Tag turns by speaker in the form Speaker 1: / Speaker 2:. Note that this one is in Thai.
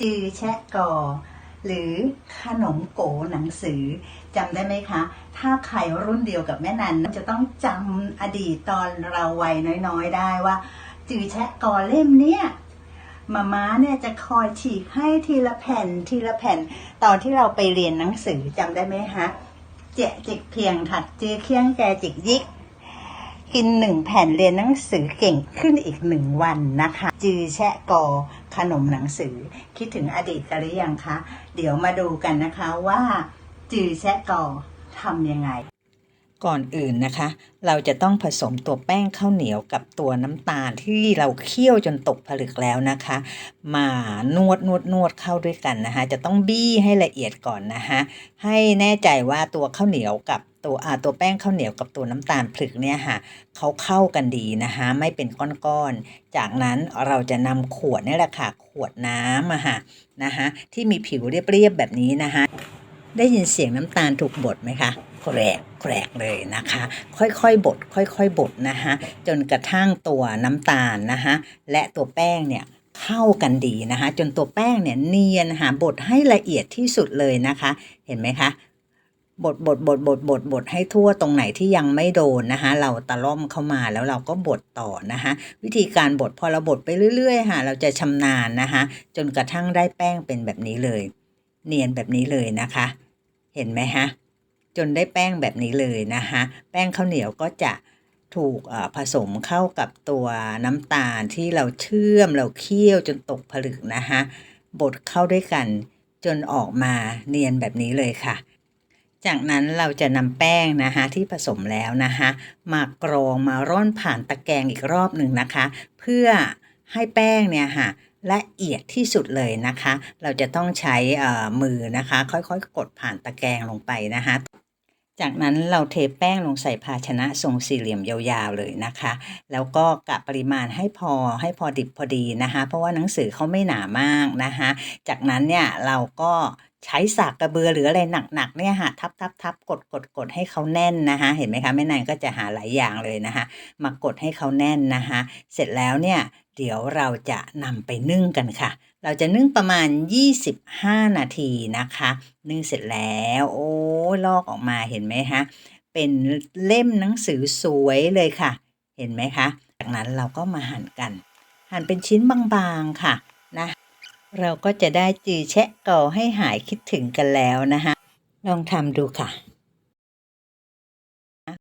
Speaker 1: จือแชะกอ หรือขนมโกหนังสือจำได้ไหมคะ ถ้าใครรุ่นเดียวกับแม่นันจะต้องจำอดีตตอนเราวัยน้อยๆ ได้ว่า จือแชะกอเล่มเนี้ยมาม้าเนี่ยจะคอยฉีกให้ทีละแผ่นทีละแผ่น ตอนที่เราไปเรียนหนังสือจำได้ไหมฮะเจะจิกเพียงถัดจือเคียงแกจิกยิก กินหนึ่งแผ่นเรียนหนังสือเก่งขึ้นอีกหนึ่งวันนะคะ จือแชะกอ ขนมหนังสือ คิดถึงอดีตกันหรือยังคะ เดี๋ยวมาดูกันนะคะว่า จือแชะกอทำยังไง
Speaker 2: ก่อนอื่นนะคะ เราจะต้องผสมตัวแป้งข้าวเหนียวกับตัวน้ำตาลที่เราเคี่ยวจนตกผลึกแล้วนะคะ มานวดนวดนวดเข้าด้วยกันนะคะ จะต้องบี้ให้ละเอียดก่อนนะคะให้แน่ใจว่าตัวข้าวเหนียวกับตัวอ่าตัวแป้งข้าวเหนียวกับตัวน้ำตาลผลึกเนี่ยค่ะเขาเข้ากันดีนะคะไม่เป็นก้อนๆ จากนั้นเราจะนำขวดนี่แหละค่ะขวดน้ำอะค่ะนะคะที่มีผิวเรียบๆแบบนี้นะคะได้ยินเสียงน้ำตาลถูกบดไหมคะแกร แกรกเลยนะคะ ค่อยๆบดค่อยๆบดนะคะจนกระทั่งตัวน้ำตาลนะคะและตัวแป้งเนี่ยเข้ากันดีนะคะ จนตัวแป้งเนี่ยเนียนหาบดให้ละเอียดที่สุดเลยนะคะ เห็นไหมคะบดบดบดบดบดบดให้ทั่วตรงไหนที่ยังไม่โดนนะคะ เราตะล่อมเข้ามาแล้วเราก็บดต่อนะคะ วิธีการบดพอเราบดไปเรื่อยๆค่ะ เราจะชำนาญนะคะ จนกระทั่งได้แป้งเป็นแบบนี้เลย เนียนแบบนี้เลยนะคะ เห็นไหมฮะ จนได้แป้งแบบนี้เลยนะคะแป้งข้าวเหนียวก็จะถูกผสมเข้ากับตัวน้ำตาลที่เราเชื่อมเราเคี่ยวจนตกผลึกนะคะบดเข้าด้วยกันจนออกมาเนียนแบบนี้เลยค่ะ จากนั้นเราจะนำแป้งนะคะที่ผสมแล้วนะคะมากรองมาร่อนผ่านตะแกรงอีกรอบหนึ่งนะคะ เพื่อให้แป้งเนี่ยค่ะละเอียดที่สุดเลยนะคะ เราจะต้องใช้มือนะคะ ค่อยๆ กดผ่านตะแกรงลงไปนะคะ จากนั้นเราเทแป้งลงใส่ภาชนะทรงสี่เหลี่ยมยาวๆเลยนะคะ แล้วก็กะปริมาณให้พอให้พอดิบพอดีนะคะ เพราะว่าหนังสือเขาไม่หนามากนะคะ จากนั้นเนี่ยเราก็ใช้สากกระเบือหรืออะไรหนักๆเนี่ยค่ะทับทับทับกดกดกดให้เขาแน่นนะคะ เห็นไหมคะแม่นายก็จะหาหลายอย่างเลยนะคะ มากดให้เขาแน่นนะคะ เสร็จแล้วเนี่ย เดี๋ยวเราจะนำไปนึ่งกันค่ะ เราจะนึ่งประมาณ 25 นาทีนะคะ นึ่งเสร็จแล้ว โอ้ลอกออกมาเห็นไหมคะ เป็นเล่มหนังสือสวยเลยค่ะ เห็นไหมคะ จากนั้นเราก็มาหั่นกัน หั่นเป็นชิ้นบางๆค่ะนะเราก็จะได้จือแชะก่อให้หายคิดถึงกันแล้วนะคะ ลองทำดูค่ะ